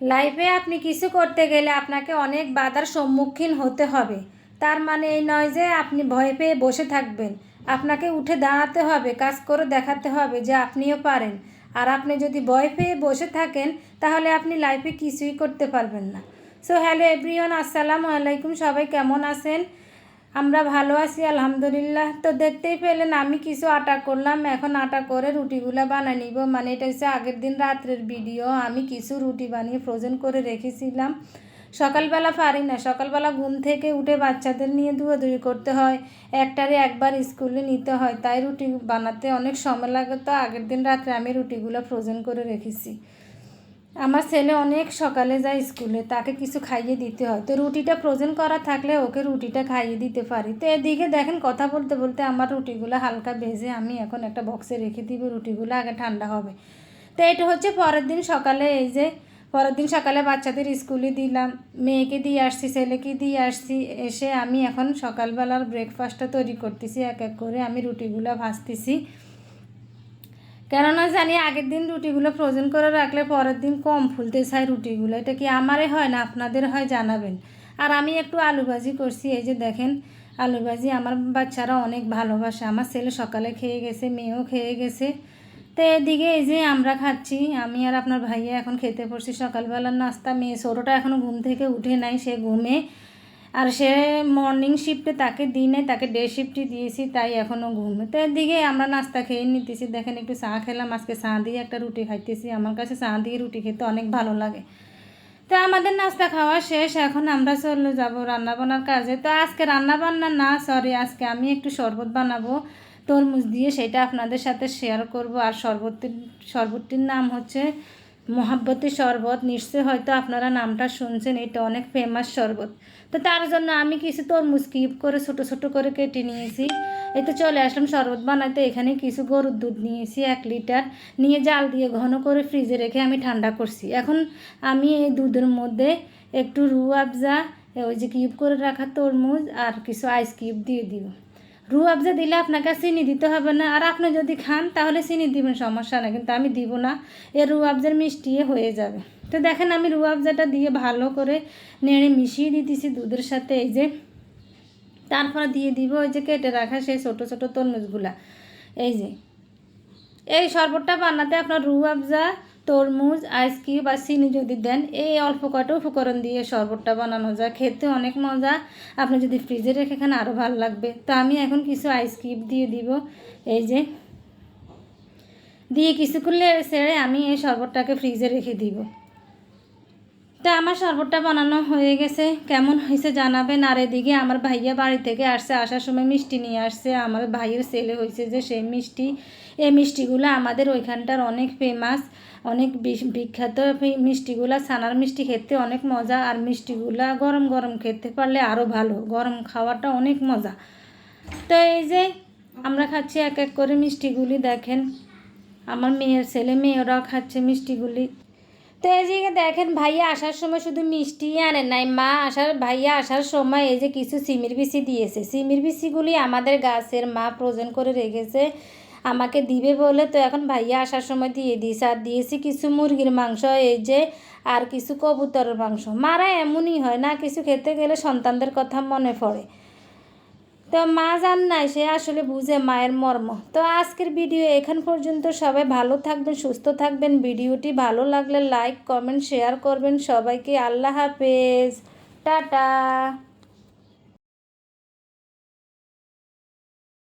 লাইফে আপনি কিছু করতে গেলে আপনাকে অনেক বাধার সম্মুখীন হতে হবে। তার মানে এই নয় যে আপনি ভয় পেয়ে বসে থাকবেন। আপনাকে উঠে দাঁড়াতে হবে, কাজ করে দেখাতে হবে যে আপনিও পারেন। আর আপনি যদি ভয় পেয়ে বসে থাকেন, তাহলে আপনি লাইফে কিছুই করতে পারবেন না। সো হ্যালো এভরিওয়ান আসসালামু আলাইকুম। সবাই কেমন আছেন? আমরা ভালো আছি, আলহামদুলিল্লাহ। তো দেখতেই পেলেন, আমি কিছু আটা করলাম, এখন আটা করে রুটিগুলো বানিয়ে নিব। মানে এটা হচ্ছে আগের দিন রাত্রের ভিডিও, আমি কিছু রুটি বানিয়ে ফ্রোজেন করে রেখেছিলাম। সকালবেলা পারি না, সকালবেলা ঘুম থেকে উঠে বাচ্চাদের নিয়ে দৌড়াদৌড়ি করতে হয়। একটারে একবার স্কুলে নিতে হয়, তাই রুটি বানাতে অনেক সময় লাগে। তো আগের দিন রাত্রে আমি রুটিগুলো ফ্রোজেন করে রেখেছি। আমার ছেলে অনেক সকালে যায় স্কুলে, তাকে কিছু খাইয়ে দিতে হয়। তো রুটিটা ফ্রোজেন করা থাকলে ওকে রুটিটা খাইয়ে দিতে পারি। তো এদিকে দেখেন কথা বলতে বলতে আমার রুটিগুলো হালকা ভেজে আমি এখন একটা বক্সে রেখে দিব, রুটিগুলো আগে ঠান্ডা হবে। তো এটা হচ্ছে পরের দিন সকালে, এই যে পরের দিন সকালে বাচ্চাদের স্কুলে দিলাম, মেয়েকে দিয়ে আসছি, ছেলেকে দিয়ে আসছি, এসে আমি এখন সকালবেলার ব্রেকফাস্টটা তৈরি করতেছি, এক এক করে আমি রুটিগুলো ভাজতেছি। কেননা জানি আগের দিন রুটিগুলো ফ্রোজেন করে রাখলে পরের দিন কম ফুলতে চায় রুটিগুলো। এটা কি আমারে হয় না আপনাদের হয় জানাবেন। আর আমি একটু আলু ভাজি করছি, এই যে দেখেন আলু ভাজি আমার বাচ্চারা অনেক ভালোবাসে। আমার ছেলে সকালে খেয়ে গেছে, মেয়েও খেয়ে গেছে। তো এদিকে এই যে আমরা খাচ্ছি, আমি আর আপনার ভাইয়া এখন খেতে পড়ছি সকালবেলার নাস্তা, মেয়ে ছোটোটা এখনও ঘুম থেকে উঠে নাই, সে ঘুমে। আর সে মর্নিং শিফটে তাকে দিনে তাকে ডে শিফটই দিয়েছি, তাই এখনও ঘুমে তো এদিকে আমরা নাস্তা খেয়ে নিতেছি। দেখেন একটু চা খেলাম, আজকে চা দিয়ে একটা রুটি খাইতেছি। আমার কাছে চা দিয়ে রুটি খেতে অনেক ভালো লাগে। তো আমাদের নাস্তা খাওয়া শেষ, এখন আমরা চলে যাব রান্না বান্নার কাজে। তো আজকে রান্না বান্না না সরি আজকে আমি একটু শরবত বানাবো। তরমুজ দিয়ে সেটা আপনাদের সাথে শেয়ার করব। আর শরবতটির শরবতটির নাম হচ্ছে মহাব্বতী শরবত, নিশ্চয়ই হয়তো আপনারা নামটা শুনছেন, এটা অনেক ফেমাস শরবত। তো তার জন্য আমি কিছু তরমুজ কিপ করে, ছোটো ছোটো করে কেটে নিয়েছি। এই তো চলে আসলাম শরবত বানাতে, এখানে কিছু গরুর দুধ নিয়েছি, এক লিটার। নিয়ে জাল দিয়ে ঘন করে ফ্রিজে রেখে আমি ঠান্ডা করছি। এখন আমি এই দুধের মধ্যে একটু রু আফজা ওই যে কিউব করে রাখা তরমুজ আর কিছু আইস কিউব দিয়ে দিব। আফজা দিলে আপনাকে চিনি দিতে হবে না। আর আপনি যদি খান, তাহলে চিনি দিবেন, সমস্যা না কিন্তু আমি দিব না। এ রু আফজার মিষ্টিয়ে হয়ে যাবে। তো দেখেন, আমি রু আফজাটা দিয়ে ভালো করে নেড়ে মিশিয়ে দিতেছি দুধের সাথে। এই যে তারপরে দিয়ে দিব ওই যে কেটে রাখা সেই ছোটো ছোটো তরমুজগুলা। এই যে, এই শরবতটা বানাতে আপনার রু আফজা তরমুজ আইস কিউব আর চিনি যদি দেন, এই অল্প কয়টা উপকরণ দিয়ে শরবতটা বানানো যায়। খেতে অনেক মজা। আপনি যদি ফ্রিজে রেখে খান আরও ভালো লাগবে। তো আমি এখন কিছু আইস কিউব দিয়ে দিব। এই যে, দিয়ে কিছুক্ষণ সেরে আমি এই শরবতটাকে ফ্রিজে রেখে দিব। তা আমার শরবতটা বানানো হয়ে গেছে। কেমন হয়েছে জানাবেন। আর এদিকে আমার ভাইয়া বাড়ি থেকে আসছে। আসার সময় মিষ্টি নিয়ে আসছে। আমার ভাইয়ের ছেলে হয়েছে যে সেই মিষ্টি। এই মিষ্টিগুলো আমাদের ওইখানটার অনেক ফেমাস অনেক বিখ্যাত মিষ্টিগুলা। ছানার মিষ্টি খেতে অনেক মজা। আর মিষ্টিগুলা গরম গরম খেতে পারলে আরও ভালো। গরম খাওয়াটা অনেক মজা। তো এই যে আমরা খাচ্ছি এক এক করে মিষ্টিগুলি। দেখেন, আমার মেয়ের ছেলে, মেয়েরাও খাচ্ছে মিষ্টিগুলি। তো এই যে দেখেন, ভাইয়া আসার সময় শুধু মিষ্টি আনে নাই। মা আসার, ভাইয়া আসার সময় এই যে কিছু সিমির বিচি দিয়েছে। সিমির বিচিগুলি আমাদের গাছের মা প্রয়োজন করে রেখেছে, আমাকে দিবে বলে তো এখন ভাইয়া আসার সময় দিয়ে দিয়েছে। আর দিয়েছি কিছু মুরগির মাংস, এই যে আর কিছু কবুতরের মাংস। মারা এমনই হয় না, কিছু খেতে গেলে সন্তানদের কথা মনে পড়ে। তো মা জান নাই, সে আসলে বুঝে মায়ের মর্ম। তো আজকের ভিডিও এখান পর্যন্ত। সবাই ভালো থাকবেন, সুস্থ থাকবেন। ভিডিওটি ভালো লাগলে লাইক, কমেন্ট, শেয়ার করবেন সবাইকে। আল্লাহ হাফেজ। টাটা।